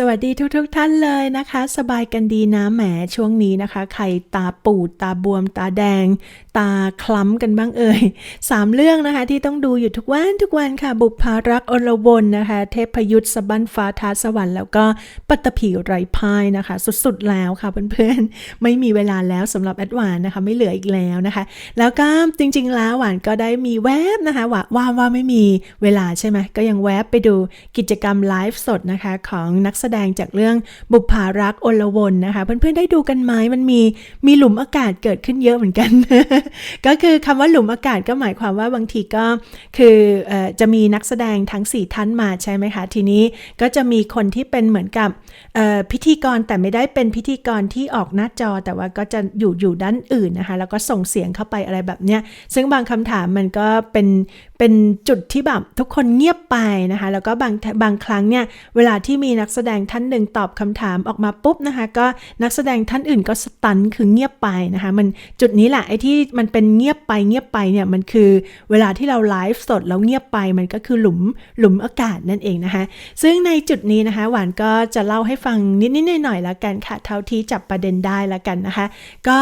สวัสดีทุกๆทท่านเลยนะคะ สบายกันดีนะแหมช่วงนี้นะคะ ใครตาปูดตาบวม ตาแดง ตาคล้ำกันบ้างเอ่ยสามเรื่องนะคะที่ต้องดูอยู่ทุกวันทุกวันค่ะ บุพภารักอรวนนะคะ เทพยุทธสบันฟ้าทาสวรรค์แล้วก็ปัตตภีไรพายนะคะ สุดๆแล้วค่ะเพื่อนๆ ไม่มีเวลาแล้วสำหรับแอดวานนะคะ ไม่เหลืออีกแล้วนะคะ แล้วก็จริง ๆ แล้วหวานก็ได้มีแวบนะคะว่าว่าว่าไม่มีเวลาใช่ไหมก็ยังแวบไปดูกิจกรรมไลฟ์สดนะคะของนักแสดงจากเรื่องบุพารักอลวนนะคะ เพื่อนๆได้ดูกันไหมมันมีมีหลุมอากาศเกิดขึ้นเยอะเหมือนกัน ก็คือคำว่าหลุมอากาศก็หมายความว่าบางทีก็คือจะมีนักแสดงทั้ง 4 ท่านมาใช่ไหมคะ ทีนี้ก็จะมีคนที่เป็นเหมือนกับพิธีกรแต่ไม่ได้เป็นพิธีกรที่ออกหน้าจอ แต่ว่าก็จะอยู่อยู่ด้านอื่นนะคะ แล้วก็ส่งเสียงเข้าไปอะไรแบบเนี้ยซึ่งบางคำถามมันก็เป็นเป็นจุดที่แบบทุกคนเงียบไปนะคะ แล้วก็บางบางครั้งเนี่ยเวลาที่มีนักแสดงท่านหนึ่งตอบคำถามออกมาปุ๊บนะคะ ก็นักแสดงท่านอื่นก็สตันคือเงียบไปนะคะ มันจุดนี้แหละไอ้ที่มันเป็นเงียบไปเงียบไปเนี่ยมันคือเวลาที่เราไลฟ์สดแล้วเงียบไปมันก็คือหลุมหลุมอากาศนั่นเองนะคะ ซึ่งในจุดนี้นะคะ หวานก็จะเล่าให้ฟังนิดๆหน่อยๆแล้วกันค่ะเท่าที่จับประเด็นได้แล้วกันนะคะ ก็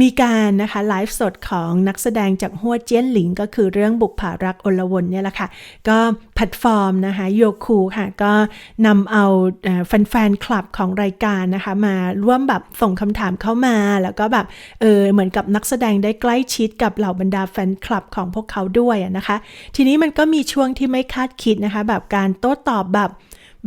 มีการนะคะไลฟ์สดของนักแสดงจากหัวเจี้ยนหลิงก็คือเรื่องบุกผารักอลวนเนี่ยแหละค่ะ ก็แพลตฟอร์มนะคะโยคูค่ะ ก็นำเอาแฟนๆคลับของรายการนะคะ มาร่วมแบบส่งคำถามเข้ามา แล้วก็แบบเออเหมือนกับนักแสดงได้ใกล้ชิดกับเหล่าบรรดาแฟนคลับของพวกเขาด้วยนะคะ ทีนี้มันก็มีช่วงที่ไม่คาดคิดนะคะ แบบการโต้ตอบแบบ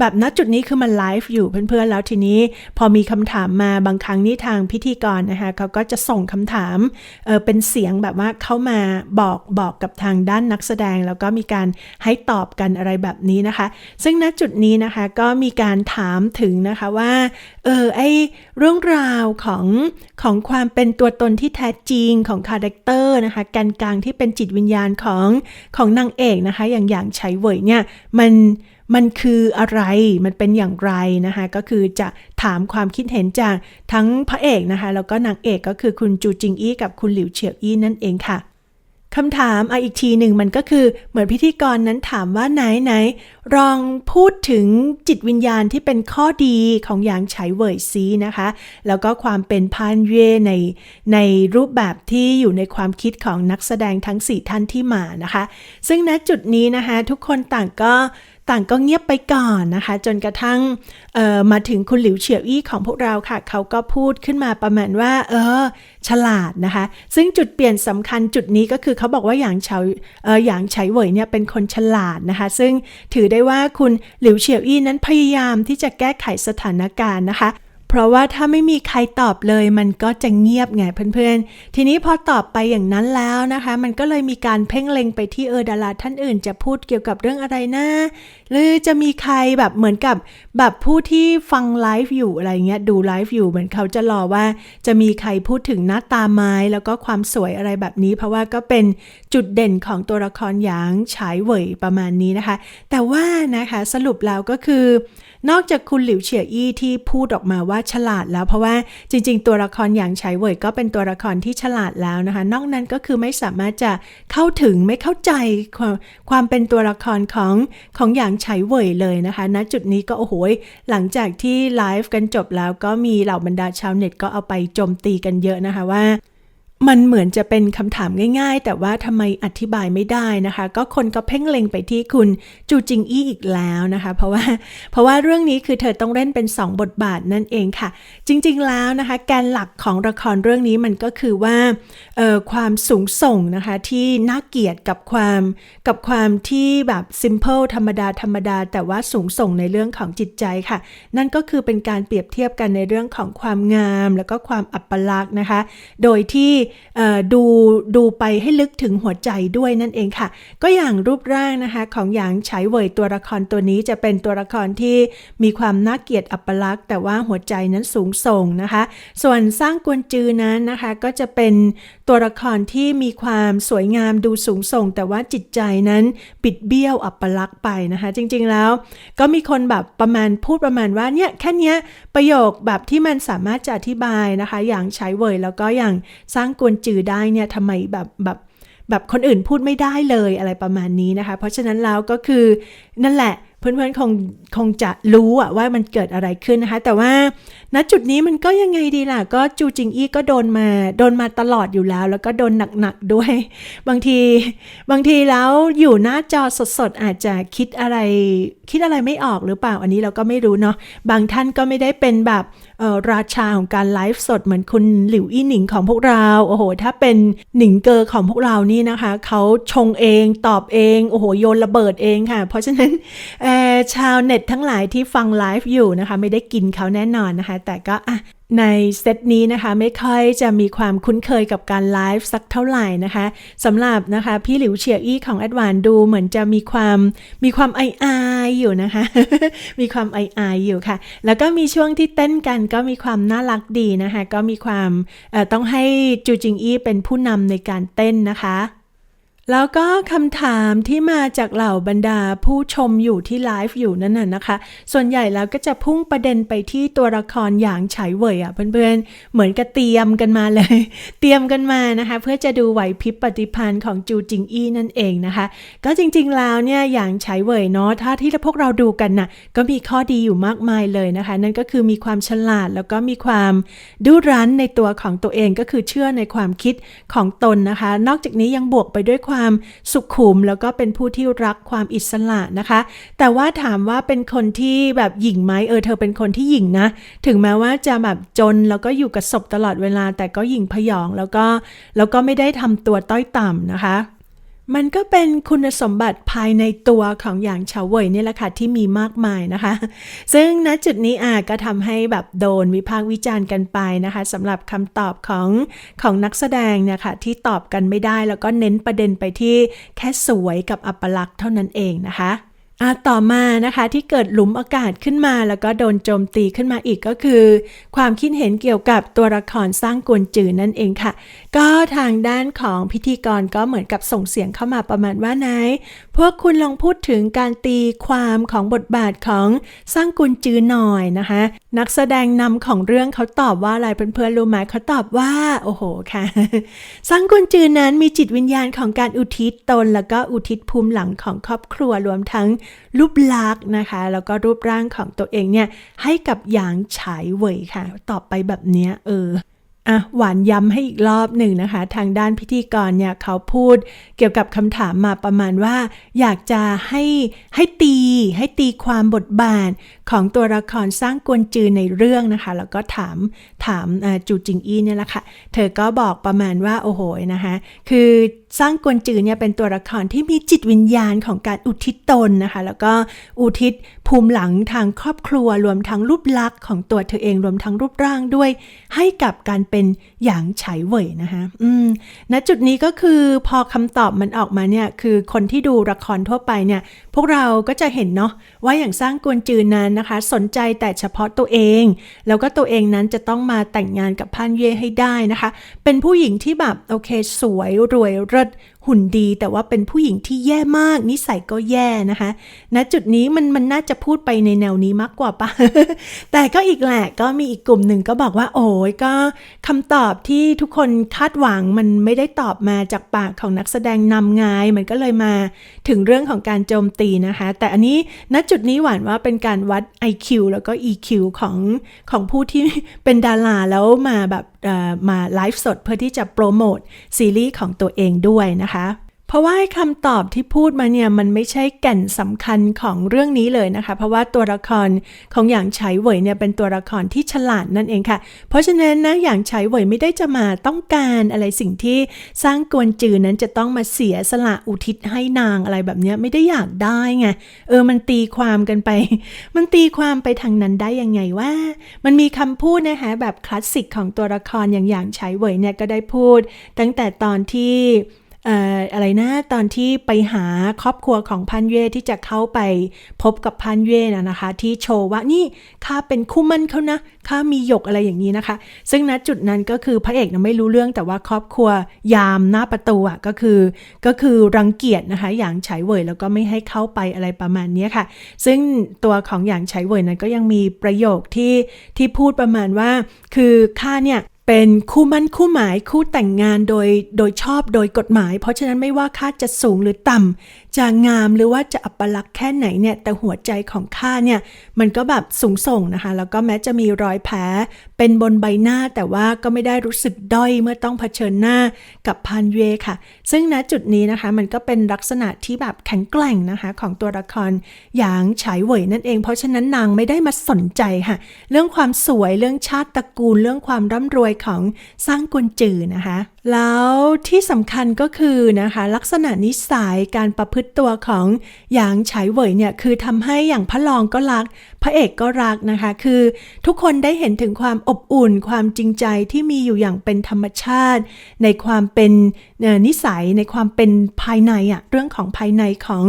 แบบณจุดนี้คือมันไลฟ์อยู่เพื่อนๆ แล้วทีนี้พอมีคำถามมาบางครั้งนี่ทางพิธีกรนะคะเขาก็จะส่งคำถามเออเป็นเสียงแบบว่าเข้ามาบอกบอกกับทางด้านนักแสดง แล้วก็มีการให้ตอบกันอะไรแบบนี้นะคะ ซึ่งณจุดนี้นะคะก็มีการถามถึงนะคะว่าเออไอเรื่องราวของของความเป็นตัวตนที่แท้จริงของคาแรคเตอร์นะคะแกนกลางที่เป็นจิตวิญญาณของของนางเอกนะคะ อย่างอย่างไฉเว่ยเนี่ยมัน มันคืออะไรมันเป็นอย่างไรนะคะก็คือจะถามความคิดเห็นจากทั้งพระเอกนะคะแล้วก็นางเอกก็คือคุณจูจิงอี้กับคุณหลิวเฉียวอี้นั่นเองค่ะคำถามออีกทีหนึ่งมันก็คือเหมือนพิธีกรนั้นถามว่าไหนไหนลองพูดถึงจิตวิญญาณที่เป็นข้อดีของหยางไฉเว่ยซีนะคะ แล้วก็ความเป็นพานเย่ในในรูปแบบที่อยู่ในความคิดของนักแสดงทั้ง 4 ท่านที่มานะคะ ซึ่งณจุดนี้นะคะทุกคนต่างก็ ต่างก็เงียบไปก่อนนะคะ จนกระทั่งมาถึงคุณหลิวเฉียวอี้ของพวกเราค่ะ เขาก็พูดขึ้นมาประมาณว่า เออ ฉลาดนะคะ ซึ่งจุดเปลี่ยนสำคัญจุดนี้ก็คือเขาบอกว่าอย่างเฉาเอออย่างไฉเว่ยเนี่ยเป็นคนฉลาดนะคะ ซึ่งถือได้ว่าคุณหลิวเฉียวอี้นั้นพยายามที่จะแก้ไขสถานการณ์นะคะ เพราะว่าถ้าไม่มีใครตอบเลยมันก็จะเงียบไงเพื่อนๆ ทีนี้พอตอบไปอย่างนั้นแล้วนะคะ มันก็เลยมีการเพ่งเล็งไปที่เออดาราท่านอื่น จะพูดเกี่ยวกับเรื่องอะไรนะ หรือจะมีใครแบบเหมือนกับแบบผู้ที่ฟังไลฟ์อยู่อะไรเงี้ยดูไลฟ์อยู่เหมือนเขาจะรอว่า จะมีใครพูดถึงหน้าตาไม้แล้วก็ความสวยอะไรแบบนี้ เพราะว่าก็เป็นจุดเด่นของตัวละครอย่างฉายเหวยประมาณนี้นะคะ แต่ว่านะคะสรุปแล้วก็คือ นอกจากคุณหลิวเฉียอี้ที่พูดออกมาว่าฉลาดแล้วเพราะว่าจริง ๆ ตัวละครอย่างไฉเว่ยก็เป็นตัวละครที่ฉลาดแล้วนะคะ นอกนั้นก็คือไม่สามารถจะเข้าถึงไม่เข้าใจความความเป็นตัวละครของของอย่างไฉเว่ยเลยนะคะณจุดนี้ก็โอ้โหหลังจากที่ไลฟ์กันจบแล้วก็มีเหล่าบรรดาชาวเน็ตก็เอาไปโจมตีกันเยอะนะคะว่า มันเหมือนจะเป็นคำถามง่าย ๆ แต่ว่าทำไมอธิบายไม่ได้นะคะ ก็คนก็เพ่งเล็งไปที่คุณจูจิงอี้อีกแล้วนะคะ เพราะว่าเพราะว่าเรื่องนี้คือเธอต้องเล่นเป็น 2 บทบาทนั่นเองค่ะ จริงๆแล้วนะคะ แกนหลักของละครเรื่องนี้มันก็คือว่าความสูงส่งนะคะที่น่าเกียดกับความกับความที่แบบซิมเพิลธรรมดาธรรมดา แต่ว่าสูงส่งในเรื่องของจิตใจค่ะ นั่นก็คือเป็นการเปรียบเทียบกันในเรื่องของความงาม แล้วก็ความอัปลักษณ์นะคะ โดยที่ดูดูไปให้ลึกถึงหัวใจด้วยนั่นเองค่ะ ก็อย่างรูปร่างนะคะของหยางฉายเวยตัวละครตัวนี้จะเป็นตัวละครที่มีความน่าเกียดอัปลักษณ์แต่ว่าหัวใจนั้นสูงส่งนะคะ ส่วนสร้างกวนจือนั้นนะคะก็จะเป็นตัวละครที่มีความสวยงามดูสูงส่ง แต่ว่าจิตใจนั้นปิดเบี้ยวอัปลักษณ์ไปนะคะ จริงๆแล้ว ก็มีคนแบบประมาณพูดประมาณว่าเนี่ยแค่นี้ประโยคแบบที่มันสามารถจะอธิบายนะคะ อย่างใช้เวยแล้วก็อย่างสร้างกวนจือได้เนี่ยทำไมแบบแบบแบบคนอื่นพูดไม่ได้เลยอะไรประมาณนี้นะคะ เพราะฉะนั้นแล้วก็คือนั่นแหละ เพื่อนๆคงคงจะรู้อะว่ามันเกิดอะไรขึ้นนะคะ แต่ว่าณจุดนี้มันก็ยังไงดีล่ะ ก็จูจิงอี้ก็โดนมาโดนมาตลอดอยู่แล้ว แล้วก็โดนหนักๆด้วย บางทีบางทีแล้วอยู่หน้าจอสดๆ อาจจะคิดอะไร คิดอะไรไม่ออกหรือเปล่าอันนี้เราก็ไม่รู้เนาะบางท่านก็ไม่ได้เป็นแบบราชาของการไลฟ์สดเหมือนคุณหลิวอี้หนิงของพวกเราโอ้โห ถ้าเป็นหนิงเกอร์ของพวกเรานี่นะคะเขาชงเองตอบเองโอ้โหโยนระเบิดเองค่ะ เพราะฉะนั้นชาวเน็ตทั้งหลายที่ฟังไลฟ์อยู่นะคะ ไม่ได้กินเขาแน่นอนนะคะ แต่ก็อะในเซตนี้นะคะไม่ค่อยจะมีความคุ้นเคยกับการไลฟ์สักเท่าไหร่นะคะสำหรับนะคะพี่หลิวเฉียอี้ของแอดวานดูเหมือนจะมีความมีความไออายอยู่นะคะ มีความไออายอยู่ค่ะ แล้วก็มีช่วงที่เต้นกันก็มีความน่ารักดีนะคะ ก็มีความต้องให้จูจิงอี้เป็นผู้นำในการเต้นนะคะ แล้วก็คำถามที่มาจากเหล่าบรรดาผู้ชมอยู่ที่ไลฟ์อยู่นั่นน่ะนะคะ ส่วนใหญ่แล้วก็จะพุ่งประเด็นไปที่ตัวละครอย่างฉายเว่ยอะเพื่อนๆ เหมือนกับเตรียมกันมาเลย เตรียมกันมานะคะ เพื่อจะดูไหวพริบปฏิพันธ์ของจูจิงอี้นั่นเองนะคะ ก็จริงๆแล้วเนี่ยอย่างฉายเว่ยเนาะถ้าที่พวกเราดูกันน่ะก็มีข้อดีอยู่มากมายเลยนะคะ นั่นก็คือมีความฉลาดแล้วก็มีความดื้อรั้นในตัวของตัวเองก็คือเชื่อในความคิดของตนนะคะ นอกจากนี้ยังบวกไปด้วยความความสุขุม แล้วก็เป็นผู้ที่รักความอิสระนะคะ แต่ว่าถามว่าเป็นคนที่แบบหญิงไหมเออเธอเป็นคนที่หญิงนะ ถึงแม้ว่าจะแบบจนแล้วก็อยู่กับศพตลอดเวลา แต่ก็หญิงพยองแล้วก็แล้วก็ไม่ได้ทำตัวต้อยต่ำนะคะ มันก็เป็นคุณสมบัติภายในตัวของอย่างเฉาเว่ยนี่แหละค่ะที่มีมากมายนะคะ ซึ่งณจุดนี้อาก็ทำให้แบบโดนวิพากษ์วิจารณ์กันไปนะคะสำหรับคำตอบของของนักแสดงเนี่ยค่ะที่ตอบกันไม่ได้แล้วก็เน้นประเด็นไปที่แค่สวยกับอัปลักษณ์เท่านั้นเองนะคะ อะต่อมานะคะที่เกิดหลุมอากาศขึ้นมาแล้วก็โดนโจมตีขึ้นมาอีกก็คือ ความคิดเห็นเกี่ยวกับตัวละครสร้างกวนจือนั่นเองค่ะ ก็ทางด้านของพิธีกรก็เหมือนกับส่งเสียงเข้ามาประมาณว่าไหน พวกคุณลองพูดถึงการตีความของบทบาทของสร้างกุนจือหน่อยนะคะ นักแสดงนำของเรื่องเขาตอบว่าอะไรเพื่อนๆรู้ไหมเขาตอบว่าโอ้โหค่ะ สร้างกุนจือนั้นมีจิตวิญญาณของการอุทิศตน แล้วก็อุทิศภูมิหลังของครอบครัวรวมทั้งรูปลักษณ์นะคะ แล้วก็รูปร่างของตัวเองเนี่ยให้กับหยางฉายเว่ยค่ะ ตอบไปแบบเนี้ยเอออะหวานย้ำให้อีกรอบหนึ่งนะคะ ทางด้านพิธีกรเนี่ยเขาพูดเกี่ยวกับคำถามมาประมาณว่า อยากจะให้ให้ตีให้ตีความบทบาทของตัวละครสร้างกวนจือในเรื่องนะคะ แล้วก็ถามถามจูจิงอี้เนี่ยแหละค่ะ เธอก็บอกประมาณว่าโอ้โหนะคะ คือ สร้างกวนจือเนี่ยเป็นตัวละครที่มีจิตวิญญาณของการอุทิศตนนะคะ แล้วก็อุทิศภูมิหลังทางครอบครัวรวมทั้งรูปลักษณ์ของตัวเธอเองรวมทั้งรูปร่างด้วย ให้กับการเป็นอย่างฉายเว่ยนะคะอืมณจุดนี้ก็คือพอคำตอบมันออกมาเนี่ยคือคนที่ดูละครทั่วไปเนี่ย พวกเราก็จะเห็นเนาะว่าอย่างสร้างกวนจือนั้นนะคะ สนใจแต่เฉพาะตัวเอง แล้วก็ตัวเองนั้นจะต้องมาแต่งงานกับพันเย่ให้ได้นะคะ เป็นผู้หญิงที่แบบโอเคสวยรวยเลิศหุ่นดีแต่ว่าเป็นผู้หญิงที่แย่มาก นิสัยก็แย่นะคะณจุดนี้มันมันน่าจะพูดไปในแนวนี้มากกว่าปะแต่ก็อีกแหละก็มีอีกกลุ่มหนึ่งก็บอกว่า โอ้ยก็คำตอบที่ทุกคนคาดหวังมันไม่ได้ตอบมาจากปากของนักแสดงนำงายมันก็เลยมาถึงเรื่องของการโจมตีนะคะ แต่อันนี้ณจุดนี้หวานว่าเป็นการวัด IQ แล้วก็ EQ ของของผู้ที่เป็นดาราแล้วมาแบบมาไลฟ์สดเพื่อที่จะโปรโมทซีรีส์ของตัวเองด้วยนะคะเพราะว่าคำตอบที่พูดมาเนี่ยมันไม่ใช่แก่นสำคัญของเรื่องนี้เลยนะคะ เพราะว่าตัวละครของอย่างไฉเว่ยเนี่ยเป็นตัวละครที่ฉลาดนั่นเองค่ะ เพราะฉะนั้นนะอย่างไฉเว่ยไม่ได้จะมาต้องการอะไรสิ่งที่สร้างกวนจือนั้นจะต้องมาเสียสละอุทิศให้นางอะไรแบบนี้ไม่ได้อยากได้ไงเออมันตีความกันไป มันตีความไปทางนั้นได้ยังไงว่า มันมีคำพูดนะคะแบบคลาสสิกของตัวละครอย่างอย่างไฉเว่ยเนี่ยก็ได้พูด ตั้งแต่ตอนที่ อะไรนะตอนที่ไปหาครอบครัวของพันเย่ที่จะเข้าไปพบกับพันเย่นะนะคะ ที่โชว์ว่านี่ข้าเป็นคู่มั่นเขานะข้ามีหยกอะไรอย่างนี้นะคะ ซึ่งณจุดนั้นก็คือพระเอกนะไม่รู้เรื่องแต่ว่าครอบครัวยามหน้าประตูอะก็คือ ก็คือรังเกียจนะคะ อย่างฉายเว่ยแล้วก็ไม่ให้เข้าไปอะไรประมาณนี้ค่ะ ซึ่งตัวของอย่างฉายเว่ยนั้นก็ยังมีประโยคที่ที่พูดประมาณว่า คือข้าเนี่ย เป็นคู่มั่นคู่หมายคู่แต่งงานโดยโดยชอบโดยกฎหมาย เพราะฉะนั้นไม่ว่าค่าจะสูงหรือต่ำจะงามหรือว่าจะอัปลักษณ์แค่ไหนเนี่ยแต่หัวใจของข้าเนี่ยมันก็แบบสูงส่งนะคะ แล้วก็แม้จะมีรอยแผลเป็นบนใบหน้าแต่ว่าก็ไม่ได้รู้สึกด้อยเมื่อต้องเผชิญหน้ากับพานเยค่ะ ซึ่งณจุดนี้นะคะมันก็เป็นลักษณะที่แบบแข็งแกร่งนะคะของตัวละครหยางฉายเหวยนั่นเอง เพราะฉะนั้นนางไม่ได้มาสนใจค่ะ เรื่องความสวยเรื่องชาติตระกูลเรื่องความร่ำรวยของสร้างกวนจือนะคะ แล้วที่สำคัญก็คือนะคะลักษณะนิสัยการประพฤติตัวของหยางฉายเหวยเนี่ยคือทำให้อย่างพระรองก็รัก พระเอกก็รักนะคะ คือทุกคนได้เห็นถึงความอบอุ่นความจริงใจที่มีอยู่อย่างเป็นธรรมชาติ ในความเป็นนิสัยในความเป็นภายในอะเรื่องของภายในของ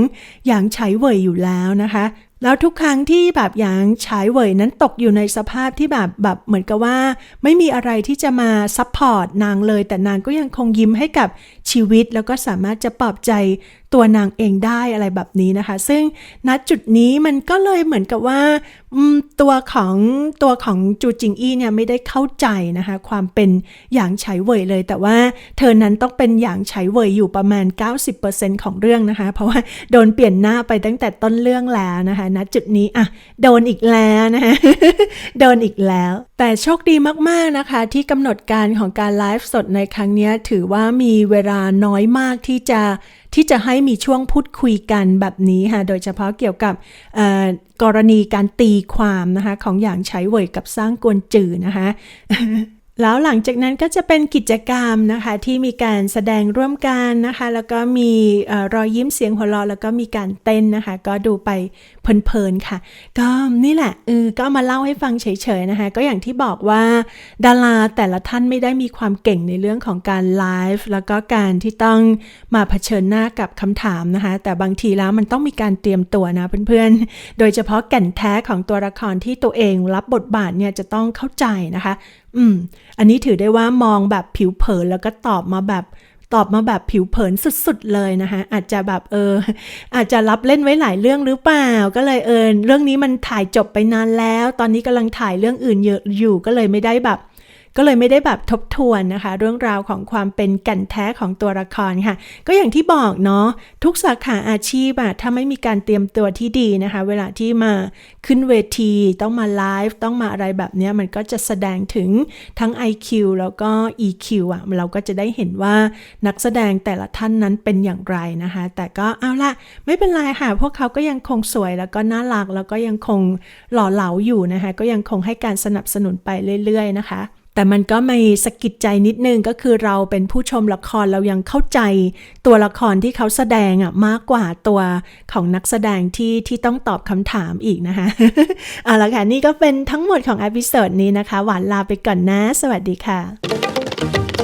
หยางฉายเหวยอยู่แล้วนะคะ แล้วทุกครั้งที่แบบหยางฉายเหวยนั้นตกอยู่ในสภาพที่แบบแบบเหมือนกับว่า ไม่มีอะไรที่จะมาซัพพอร์ตนางเลย แต่นางก็ยังคงยิ้มให้กับชีวิต แล้วก็สามารถจะปลอบใจตัวนางเองได้อะไรแบบนี้นะคะ ซึ่งณจุดนี้มันก็เลยเหมือนกับว่า ตัวของตัวของจูจิงอี้เนี่ยไม่ได้เข้าใจนะคะความเป็นหยางไฉเว่ยเลย แต่ว่าเธอนั้นต้องเป็นหยางไฉเว่ยอยู่ประมาณ 90%ของเรื่องนะคะ เพราะว่าโดนเปลี่ยนหน้าไปตั้งแต่ต้นเรื่องแล้วนะคะณจุดนี้อะโดนอีกแล้วนะคะโดนอีกแล้ว แต่โชคดีมากๆนะคะ ที่กำหนดการของการไลฟ์สดในครั้งนี้ถือว่ามีเวลาน้อยมากที่จะ ที่จะให้มีช่วงพูดคุยกันแบบนี้ค่ะ โดยเฉพาะเกี่ยวกับกรณีการตีความนะคะของอย่างใช้เวยกับสร้างกวนจือนะคะ แล้วหลังจากนั้นก็จะเป็นกิจกรรมนะคะที่มีการแสดงร่วมกันนะคะ แล้วก็มีอรอยยิ้มเสียงหัวเราะแล้วก็มีการเต้นนะคะ ก็ดูไปเพลินๆค่ะ ก็นี่แหละเออก็มาเล่าให้ฟังเฉยๆนะคะ ก็อย่างที่บอกว่าดาราแต่ละท่านไม่ได้มีความเก่งในเรื่องของการไลฟ์แล้วก็การที่ต้องมาเผชิญหน้ากับคำถามนะคะ แต่บางทีแล้วมันต้องมีการเตรียมตัวนะเพื่อนๆ โดยเฉพาะแก่นแท้ของตัวละครที่ตัวเองรับบทบาทเนี่ยจะต้องเข้าใจนะคะ อืม อันนี้ถือได้ว่ามองแบบผิวเผินแล้วก็ตอบมาแบบตอบมาแบบผิวเผินสุดๆเลยนะคะ อาจจะแบบเออ อาจจะรับเล่นไว้หลายเรื่องหรือเปล่า ก็เลยเออเรื่องนี้มันถ่ายจบไปนานแล้ว ตอนนี้กำลังถ่ายเรื่องอื่นเยอะอยู่ก็เลยไม่ได้แบบ ก็เลยไม่ได้แบบทบทวนนะคะ เรื่องราวของความเป็นก่นแท้ของตัวละครค่ะ ก็อย่างที่บอกเนาะทุกสาขาอาชีพอะถ้าไม่มีการเตรียมตัวที่ดีนะคะ เวลาที่มาขึ้นเวทีต้องมาไลฟ์ต้องมาอะไรแบบเนี้ยมันก็จะแสดงถึงทั้ง IQ แล้วก็ EQ อะเราก็จะได้เห็นว่านักแสดงแต่ละท่านนั้นเป็นอย่างไรนะคะ แต่ก็เอาละไม่เป็นไรค่ะ พวกเขาก็ยังคงสวยแล้วก็น่ารักแล้วก็ยังคงหล่อเหลาอยู่นะคะ ก็ยังคงให้การสนับสนุนไปเรื่อยๆนะคะ แต่มันก็มีสะกิดใจนิดนึงก็คือเราเป็นผู้ชมละครเรายังเข้าใจ ตัวละครที่เขาแสดงอะมากกว่าตัวของนักแสดงที่ที่ต้องตอบคำถามอีกนะคะเอาละค่ะนี่ก็เป็นทั้งหมดของอพิโซดนี้นะคะ หวานลาไปก่อนนะ สวัสดีค่ะ